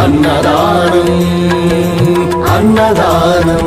అన్నదానం అన్నదానం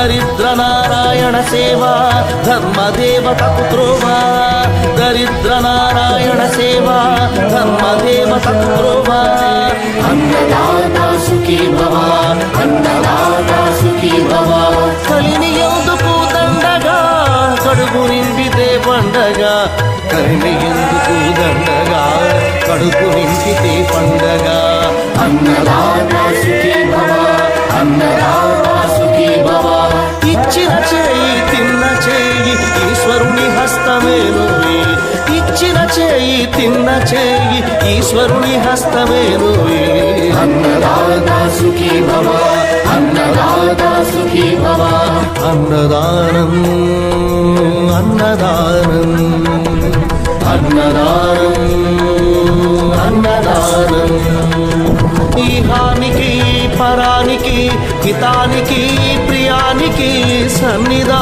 దరిద్ర నారాయణ సేవ ధర్మ దేవతకు త్రోవ దరిద్ర నారాయణ సేవ ధర్మ దేవతకు త్రోవ అన్నదాత సుఖీ భవ అన్నదాత సుఖీ భవ కలిని ఎందుకు దండగా కడుపు నింపితే పండగ. కలిని ఎందుకు దండగా కడుపు పండగ. అన్నదాత ఇచ్చిన చేయి తిన్న చేయి ఈశ్వరుని హస్తమేనువి ఇచ్చిన చేయి తిన్న చేయి ఈశ్వరుని హస్తమేనువి అన్నదాత సుఖీ భవ అన్నదాత సుఖీ భవ. అన్నదానం అన్నదానం. అన్నదానం అన్నదానం. ఈహానికి పరానికి హితానికి சன்னிதா